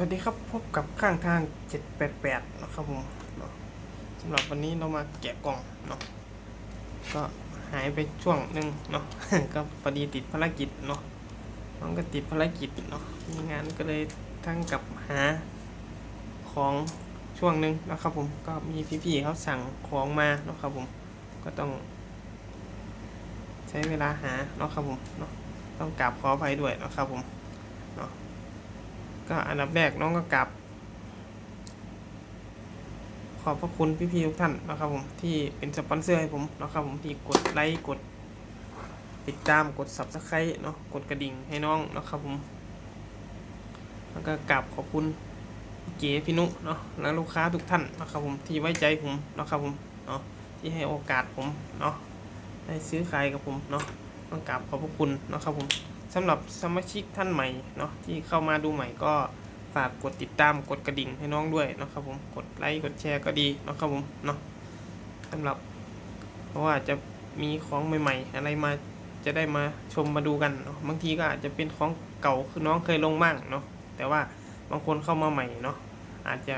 สวัสดีครับพบกับข้างทาง 788 นะครับผมเนาะสำหรับวันนี้เรามาแกะกล่องเนาะก็หายไปช่วงหนึ่งเนาะก็พอดีติดภารกิจเนาะน้องก็ติดภารกิจเนาะมีงานก็เลยทั้งกับหาของช่วงหนึ่งนะครับผมก็มีพี่ๆเขาสั่งของมาเนาะครับผมก็ต้อง ใช้เวลาหาเนาะครับผมเนาะต้องกราบขออภัยด้วยเนาะครับผมเนาะ ก็อันดับแรกน้องก็กลับ ขอบพระคุณพี่ๆทุกท่านนะครับผมที่เป็นสปอนเซอร์ให้ผมนะครับผมที่กดไลค์กด ติดตามกด subscribe เนาะกดกระดิ่งให้น้องนะครับผมแล้วก็กราบขอบคุณเก๋พี่นุเนาะและลูกค้าทุกท่านนะครับผมที่ไว้ใจผมนะครับผมเนาะที่ให้โอกาสผมเนาะได้ซื้อขายกับผมเนาะต้องกราบขอบพระคุณนะครับผม สำหรับสมาชิกท่านใหม่เนาะที่เข้ามาดูใหม่ก็ฝากกดติดตามกดกระดิ่งให้น้องด้วยนะครับผมกดไลค์กดแชร์ก็ดีนะครับผมเนาะสำหรับ เพราะว่าจะมีของใหม่ ๆ อะไรมาจะได้มาชมมาดูกันเนาะบางทีก็อาจจะเป็นของเก่าคือน้องเคยลงบ้างเนาะแต่ว่าบางคนเข้ามาใหม่เนาะอาจจะ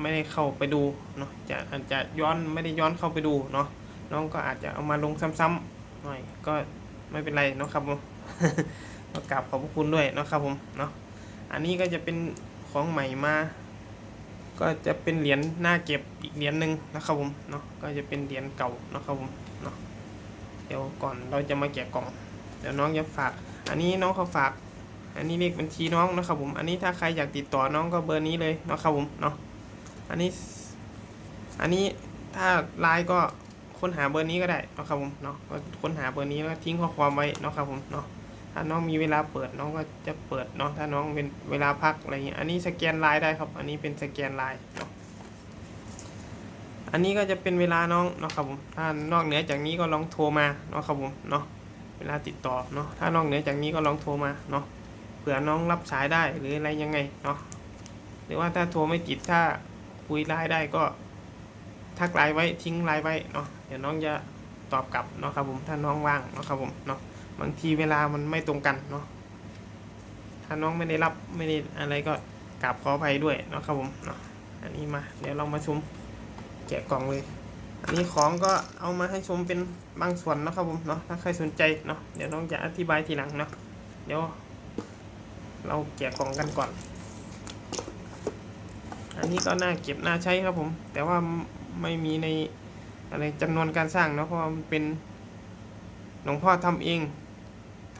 ไม่ได้เข้าไปดูเนาะจะอาจจะย้อนไม่ได้ย้อนเข้าไปดูเนาะน้องก็อาจจะเอามาลงซ้ำๆหน่อยก็ไม่เป็นไรเนาะครับผม ก็กราบขอบพระคุณด้วยนะครับผมเนาะอันนี้ก็จะเป็นของใหม่มา ก็จะเป็นเหรียญหน้าเก็บอีกเหรียญหนึ่งนะครับผมเนาะก็จะเป็นเหรียญเก่านะครับผมเนาะเดี๋ยวก่อนเราจะมาแกะกล่อง เดี๋ยวน้องจะฝาก อันนี้น้องเขาฝาก อันนี้เลขบัญชีน้องนะครับผม อันนี้ถ้าใครอยากติดต่อน้องก็เบอร์นี้เลยนะครับผมเนาะอันนี้ อันนี้ถ้าไลน์ก็ค้นหาเบอร์นี้ก็ได้นะครับผมเนาะก็ค้นหาเบอร์นี้แล้วทิ้งข้อความไว้นะครับผมเนาะ ถ้าน้องมีเวลาเปิดน้องก็จะเปิดเนาะถ้าน้องเป็นเวลาพักอะไรเงี้ยอันนี้สแกนไลน์ได้ครับ อันนี้เป็นสแกนไลน์เนาะอันนี้ก็จะเป็นเวลาน้องเนาะครับผมถ้านอกเหนือจากนี้ก็ลองโทรมาเนาะครับผมเนาะเวลาติดต่อเนาะถ้านอกเหนือจากนี้ก็ลองโทรมาเนาะเผื่อน้องรับสายได้หรืออะไรยังไงเนาะหรือว่าถ้าโทรไม่ติดถ้าคุยไลน์ได้ก็ทักไลน์ไว้ทิ้งไลน์ไว้เนาะเดี๋ยวน้องจะตอบกลับเนาะครับผมถ้าน้องว่างเนาะครับผมเนาะ บางทีเวลามันไม่ตรงกันเนาะถ้าน้องไม่ได้รับไม่ได้อะไรก็กราบขออภัยด้วยเนาะครับผมเนาะอันนี้มา เดี๋ยวเรามาชมแกะกล่องเลย อันนี้ของก็เอามาให้ชมเป็นบางส่วนนะครับผมเนาะถ้าใครสนใจเนาะเดี๋ยวน้องจะอธิบายทีหลังเนาะเดี๋ยว เราแกะกล่องกันก่อน อันนี้ก็น่าเก็บน่าใช้ครับผม แต่ว่าไม่มีในอะไรจำนวนการสร้างเนาะเพราะมันเป็นหลวงพ่อทำเอง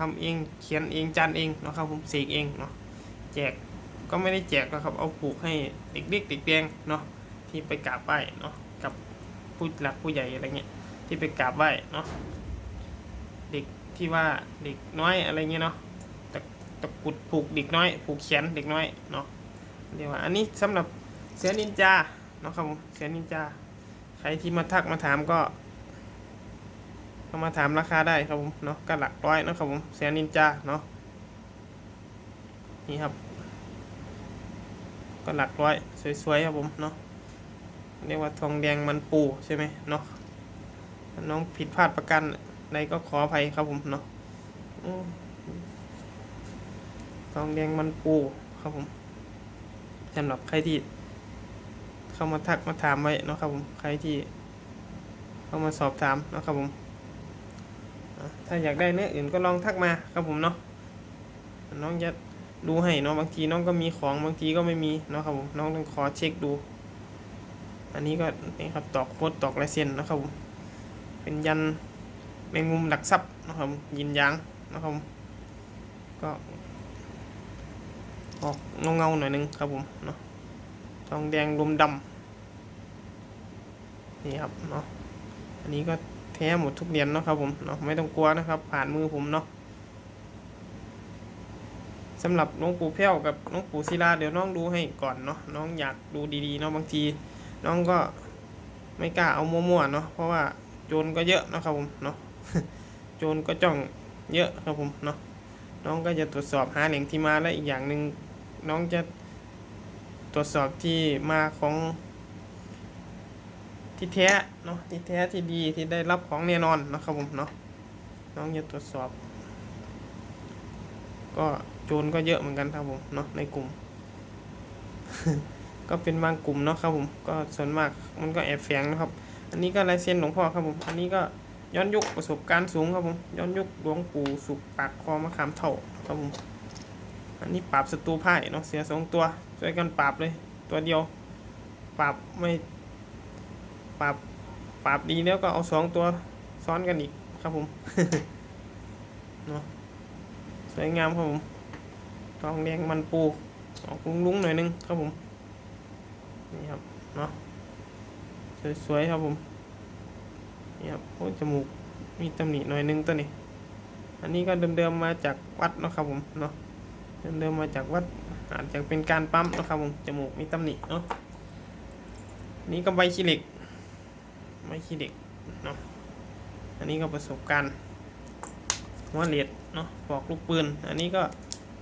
ทำเองเขียนเองจานเองเนาะครับผมเสกเองเนาะแจกก็ไม่ได้แจกนะครับ เอาผูกให้เด็กเล็กเด็กแดงเนาะที่ไปกราบไหว้เนาะกับผู้หลักผู้ใหญ่อะไรเงี้ยที่ไปกราบไหว้เนาะเด็กที่ว่าเด็กน้อยอะไรเงี้ยเนาะตะตะกุดผูกเด็กน้อย ผูกแขนเด็กน้อยเนาะเรียกว่าอันนี้สำหรับเสือนินจาเนาะครับผมเสือนินจา ใครที่มาทักมาถามก็ เข้ามาถามราคาได้ครับผมเนาะก็หลักร้อยนะครับผมเสียนินจาเนาะนี่ครับ ก็หลักร้อยสวยๆครับผมเนาะเรียกว่าทองแดงมันปูใช่ไหมเนาะน้องผิดพลาดประกันใดก็ขออภัยครับผมเนาะทองแดงมันปูครับผมสำหรับใครที่เข้ามาทักมาถามไว้เนาะครับผมใครที่เข้ามาสอบถามเนาะครับผม ถ้าอยากได้เนื้ออื่นก็ลองทักมาครับผมเนาะน้องจะดูให้เนาะบางทีน้องก็มีของบางทีก็ไม่มีเนาะครับผมน้องต้องขอเช็คดู อันนี้ก็นี่ครับตอกโคดตอกลายเซ็นนะครับผมเป็นยันแมงมุมหลักทรัพย์นะครับยินยางนะครับผมก็ออกเงาเงาหน่อยนึงครับผมเนาะทองแดงลมดำนี่ครับเนาะอันนี้ก็ ท้หมดทุกเหรียญเนาะครับผมเนาะไม่ต้องกลัวนะครับ ผ่านมือผมเนาะสำหรับหลวงปู่เพี้ยวกับหลวงปู่ศิลาเดี๋ยวน้องดูให้ก่อนเนาะน้องอยากดูดีๆเนาะบางที น้องก็ไม่กล้าเอามั่วๆเนาะเพราะว่าโจรก็เยอะนะครับผมเนาะโจรก็จ้องเยอะครับผมเนาะน้องก็จะตรวจสอบหาแหล่งที่มาและอีกอย่างหนึ่งน้องจะตรวจสอบที่มาของ ที่แท้เนาะที่แท้ที่ดีที่ได้รับของแน่นอนนะครับผมเนาะน้องจะตรวจสอบ ก็โจรก็เยอะเหมือนกันครับผมเนาะในกลุ่ม ก็เป็นบางกลุ่มเนาะครับผมก็ส่วนมากมันก็แอบแฝงนะครับ อันนี้ก็ลายเซ็นหลวงพ่อครับผมอันนี้ก็ย้อนยุคประสบการณ์สูงครับผมย้อนยุคหลวงปู่สุกปากคอมะขามเท่าครับผมอันนี้ปราบศัตรูพ่ายเนาะเสียสองตัวช่วยกันปราบเลย ตัวเดียวปราบไม่ ปราบปราบดีแล้วก็เอาสองตัวซ้อนกันอีกครับผมเนาะสวยงามครับผมทองแดงมันปูออกลุ้งๆหน่อยนึงครับผมนี่ครับเนาะสวยๆครับผมนี่ครับโอ้จมูกมีตำหนิหน่อยนึงตัวนี้ อันนี้ก็เดิมๆมาจากวัดนะครับผมเนาะเดิมๆมาจากวัดอาจจะเป็นการปั๊มนะครับผมจมูกมีตำหนิเนาะนี่ก็ใบขี้เหล็ก ใบขี้เหล็กเนาะอันนี้ก็ประสบการณ์หัวเหลียดเนาะปอกลูกปืน อันนี้ก็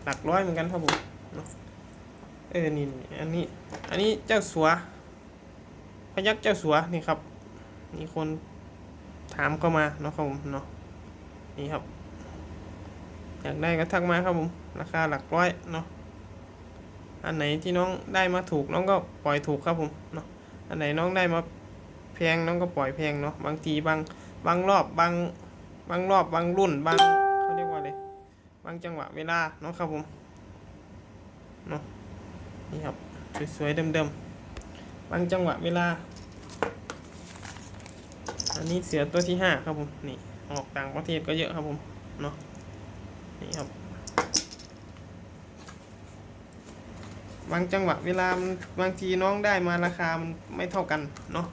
หลักร้อยเหมือนกันครับผมเนาะเออนี่นี่อันนี้อันนี้เจ้าสัวพยักเจ้าสัวนี่ครับมีคนถามเข้ามาเนาะครับผมเนาะนี่ครับ อยากได้ก็ทักมาครับผมราคาหลักร้อยเนาะอันไหนที่น้องได้มาถูกน้องก็ปล่อยถูกครับผมเนาะอันไหนน้องได้มา แพงน้องก็ปล่อยแพงเนาะบางทีบางบางรอบบางบางรอบบางรุ่นบางเขาเรียกว่าอะไรบางจังหวะเวลาเนาะครับผมเนาะนี่ครับสวยๆเดิมๆบางจังหวะเวลา อันนี้เสือตัวที่ห้าครับผมนี่ออกต่างประเทศก็เยอะครับผมเนาะนี่ครับบางจังหวะเวลามันบางทีน้องได้มาราคามันไม่เท่ากันเนาะ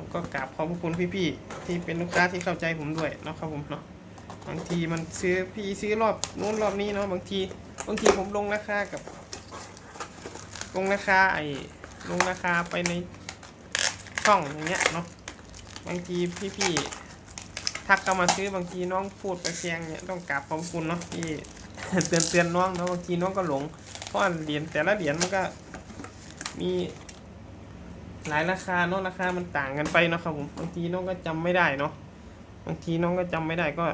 ผมก็กราบขอบพระคุณพี่ๆที่เป็นลูกค้าที่เข้าใจผมด้วยเนาะครับผมเนาะบางทีมันซื้อพี่ซื้อรอบนู้นรอบนี้เนาะบางทีบางทีผมลงราคากับลงราคาไอ้ลงราคาไปในช่องอย่างเงี้ยเนาะบางทีพี่ๆทักเข้ามาซื้อบางทีน้องพูดไปแพงเนี่ยต้องกราบขอบคุณเนาะที่เตือนเตือนน้องเนาะบางทีน้องก็หลงเพราะเหรียญแต่ละเหรียญมันก็มี หลายราคาเนาะราคามันต่างกันไปเนาะครับผมบางทีน้องก็จำไม่ได้เนาะบางทีน้องก็จำไม่ได้ก็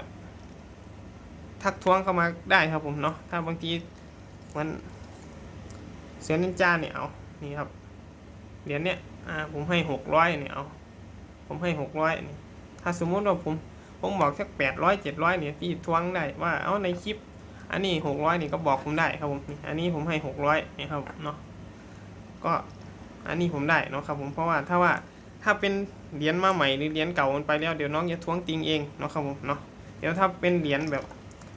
ทักท้วงเข้ามาได้ครับผมเนาะถ้าบางทีมันเสือนินจาเนี่ยเอานี่ครับเหรียญเนี่ยอ่าผมให้หกร้อยเนี่ยเอาผมให้หกร้อยนี่ถ้าสมมุติว่าผมผมบอกสักแปดร้อยเจ็ดร้อยเนี่ยที่ทวงได้ว่าเอาในคลิป อันนี้หกร้อยนี่ก็บอกผมได้ครับผมอันนี้ผมให้หกร้อยนี่ครับเนาะก็ อันนี้ผมได้เนาะครับผมเพราะว่าถ้าว่าถ้าเป็นเหรียญมาใหม่หรือเหรียญเก่ามันไปแล้วเดี๋ยวน้องจะทวงติงเองเนาะครับผมเนาะเดี๋ยวถ้าเป็นเหรียญแบบ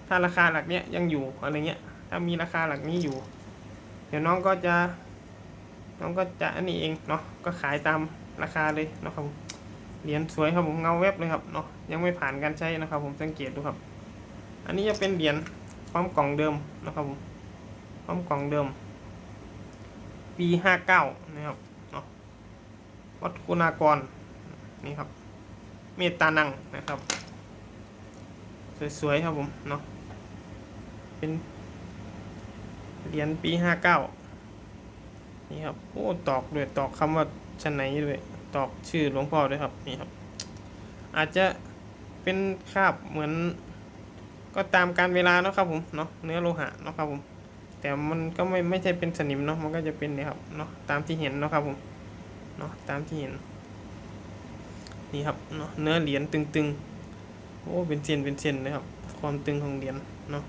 ถ้าราคาหลักเนี้ยยังอยู่อะไรเงี้ยถ้ามีราคาหลักนี้อยู่ เดี๋ยวน้องก็จะ น้องก็จะอันนี้เองเนาะก็ขายตามราคาเลยเนาะครับผมเหรียญสวยครับผมเงาแวบเลยครับเนาะยังไม่ผ่านการใช้นะครับผมสังเกตดูครับ อันนี้จะเป็นเหรียญพร้อมกล่องเดิมนะครับผมพร้อมกล่องเดิม ปีห้าเก้านะครับเนาะวัดคุณากรนี่ครับ เมตตานังนะครับ สวยๆครับผมเนาะเป็นเหรียญปีห้าเก้านี่ครับโอ้ตอกด้วยตอกคำว่าชั้นไหนด้วยตอกชื่อหลวงพ่อด้วยครับนี่ครับ อาจจะเป็นคราบเหมือนก็ตามการเวลาเนาะครับผมเนาะเนื้อโลหะเนาะครับผม แต่มันก็ไม่ไม่ใช่เป็นสนิมเนาะมันก็จะเป็นเนี่ยครับเนาะตามที่เห็นเนาะครับผมเนาะตามที่เห็น นี่ครับเนาะเนื้อเหรียญตึงๆโอ้เป็นเส้นเป็นเส้นเลยครับ ความตึงของเหรียญเนาะ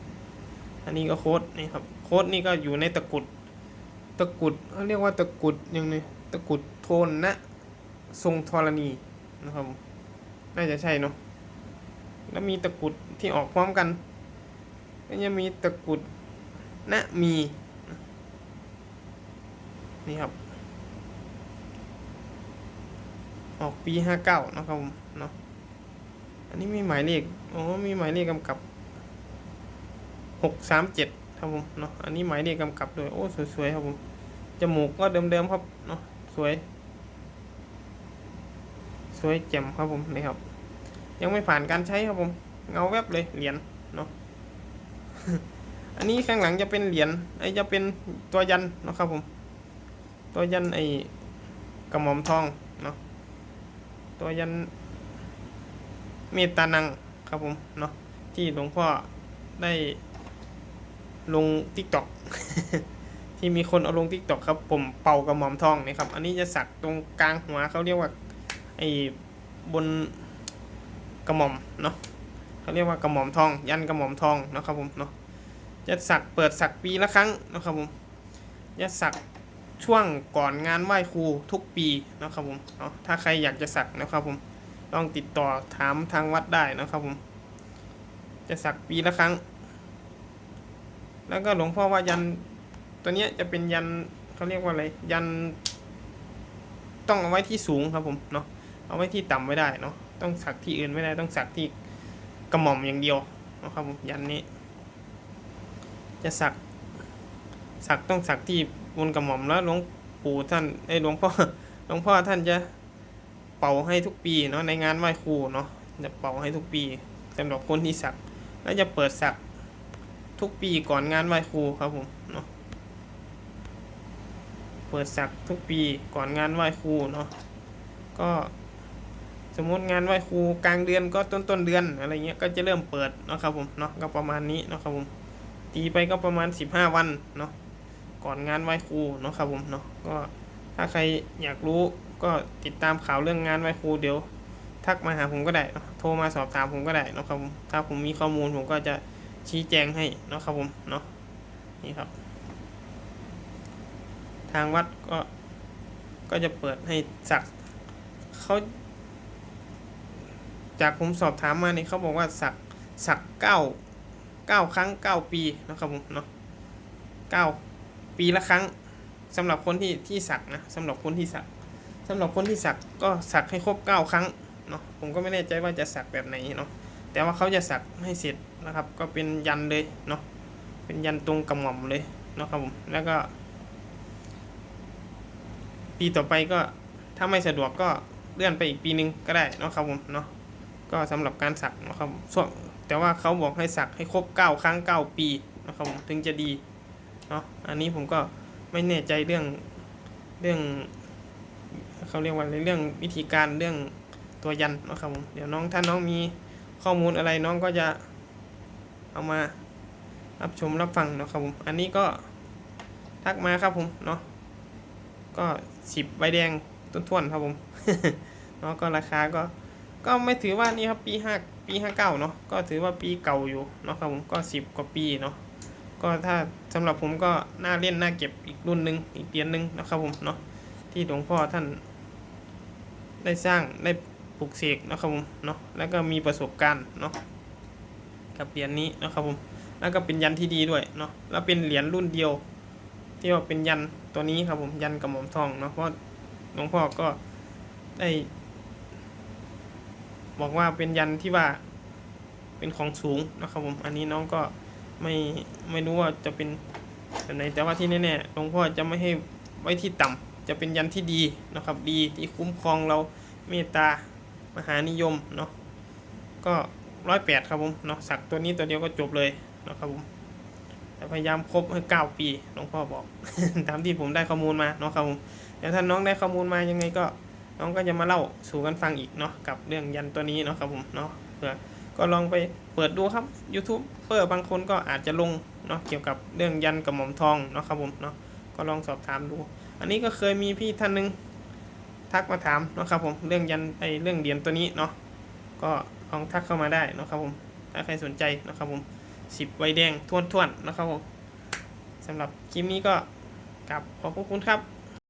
อันนี้ก็โค้ดนี่ครับโค้ดนี่ก็อยู่ในตะกุดตะกุดเขาเรียกว่าตะกุดยังไงตะกุดโทนนะทรงธรณีนะครับ น่าจะใช่เนาะแล้วมีตะกุดที่ออกพร้อมกัน ก็ยังมีตะกุด นะมี นี่ครับ ออกปีห้าเก้านะครับผมเนาะอันนี้มีหมายเลขอ๋อมีหมายเลขกำกับหกสามเจ็ดครับผมเนาะอันนี้หมายเลขกำกับด้วยโอ้สวยๆครับผมจมูกก็เดิมๆครับเนาะสวย สวยแจ่มครับผมนี่ครับ ยังไม่ผ่านการใช้ครับผม เงาแวบเลยเหรียญเนาะ อันนี้ข้างหลังจะเป็นเหรียญไอจะเป็นตัวยันนะครับผม ตัวยันไอกระหม่อมทองเนาะตัวยันเมตตานังครับผมเนาะที่หลวงพ่อได้ลงทิกตอกที่มีคนเอาลงทิกตอกครับ ผมเป่ากระหม่อมทองนี่ครับ อันนี้จะสักตรงกลางหัวเขาเรียกว่าไอ้บนกระหม่อมเนาะเขาเรียกว่ากระหม่อมทอง ยันกระหม่อมทองนะครับผมเนาะ จะสักเปิดสักปีละครั้งนะครับผมจะสักช่วงก่อนงานไหว้ครูทุกปีนะครับผมเนาะถ้าใครอยากจะสักนะครับผมลองติดต่อถามทางวัดได้นะครับผม จะสักปีละครั้ง แล้วก็หลวงพ่อว่ายันตัวเนี้ยจะเป็นยันเขาเรียกว่าอะไรยัน ต้องเอาไว้ที่สูงครับผมเนาะเอาไว้ที่ต่ำไม่ได้เนาะต้องสักที่อื่นไม่ได้ต้องสักที่กระหม่อมอย่างเดียวนะครับผมยันนี้ จะสัก สักต้องสักที่บนกระหม่อมแล้วหลวงปู่ท่านไอ้หลวงพ่อหลวงพ่อท่านจะเป่าให้ทุกปีเนาะในงานไหว้ครูเนาะจะเป่าให้ทุกปีสำหรับคนที่สัก แล้วจะเปิดสักทุกปีก่อนงานไหว้ครูครับผมเนาะเปิดสักทุกปีก่อนงานไหว้ครูเนาะก็สมมติงานไหว้ครูกลางเดือนก็ต้นต้นเดือนอะไรเงี้ยก็จะเริ่มเปิดเนาะครับผมเนาะก็ประมาณนี้เนาะครับผม ตีไปก็ประมาณ 15 วันเนาะก่อนงานไหว้ครูเนาะครับผมเนาะก็ถ้าใครอยากรู้ก็ติดตามข่าวเรื่องงานไหว้ครูเดี๋ยว ทักมาหาผมก็ได้โทรมาสอบถามผมก็ได้เนาะครับผมถ้าผมมีข้อมูลผมก็จะชี้แจงให้เนาะครับผมเนาะนี่ครับ ทางวัดก็ก็จะเปิดให้สักเขาจากผมสอบถามมาเนี่ยเขาบอกว่าสักสักเก้า เก้าครั้งเก้าปีนะครับผมเนาะเก้าปีละครั้งสำหรับคนที่ที่สักนะสำหรับคนที่สักสำหรับคนที่สักก็สักให้ครบเก้าครั้งเนาะผมก็ไม่แน่ใจว่าจะสักแบบไหนเนาะแต่ว่าเขาจะสักให้เสร็จนะครับ ก็เป็นยันเลยเนาะเป็นยันตรงกระหม่อมเลยนะครับผมแล้วก็ ปีต่อไปก็ถ้าไม่สะดวกก็เลื่อนไปอีกปีนึงก็ได้เนาะครับผมเนาะก็สำหรับการสักนะครับส่วน แต่ว่าเขาบอกให้สักให้ครบเก้าครั้งเก้าปีนะครับผมถึงจะดีเนาะอันนี้ผมก็ไม่แน่ใจเรื่องเรื่องเขาเรียกว่าอะไรเรื่องวิธีการเรื่องตัวยันนะครับผมเดี๋ยวน้องถ้าน้องมีข้อมูลอะไรน้องก็จะเอามารับชมรับฟังนะครับผมอันนี้ก็ทักมาครับผมเนาะก็สิบใบแดงต้นทวนๆครับผมเนาะก็ราคาก็ก็ไม่ถือว่านี่ครับปีห้า ปีห้าเก้าเนาะก็ถือว่าปีเก่าอยู่เนาะครับผมก็สิบกว่าปีเนาะก็ถ้าสำหรับผมก็น่าเล่นน่าเก็บอีกรุ่นหนึ่งอีกเหรียญหนึ่งนะครับผมเนาะที่หลวงพ่อท่าน ได้สร้างได้ปลูกเสกนะครับผมเนาะแล้วก็มีประสบการณ์เนาะกับเหรียญนี้นะครับผมแล้วก็เป็นยันที่ดีด้วยเนาะแล้วเป็นเหรียญรุ่นเดียว ที่ว่าเป็นยันตัวนี้ครับผมยันกระหม่อมทองเนาะเพราะหลวงพ่อก็ได้ บอกว่าเป็นยันที่ว่าเป็นของสูงนะครับผมอันนี้น้องก็ไม่ไม่รู้ว่าจะเป็นแบบไหนแต่ว่าที่แน่ๆหลวงพ่อจะไม่ให้ไว้ที่ต่ำจะเป็นยันที่ดีนะครับ ดีที่คุ้มครองเราเมตตามหานิยมเนาะก็ร้อยแปดครับผมเนาะสักตัวนี้ตัวเดียวก็จบเลยนะครับผมแต่พยายามครบให้เก้าปีหลวงพ่อบอกตามที่ผมได้ข้อมูลมาเนาะครับผมเดี๋ยวถ้าน้องได้ข้อมูลมายังไงก็ น้องก็จะมาเล่าสู่กันฟังอีกเนาะกับเรื่องยันตัวนี้เนาะครับผมเนาะเผื่อก็ลองไปเปิดดูครับ YouTube เปอร์บางคนก็อาจจะลงเนาะเกี่ยวกับเรื่องยันกับหม่อมทองเนาะครับผมเนาะก็ลองสอบถามดู อันนี้ก็เคยมีพี่ท่านหนึงทักมาถามเนาะครับผมเรื่องยันไอเรื่องเหรียญตัวนี้เนาะก็ลองทักเข้ามาได้เนาะครับผม ถ้าใครสนใจเนาะครับผมสิบใบแดงทวนๆนะครับผมสำหรับคลิปนี้ก็กลับขอบพระคุณครับ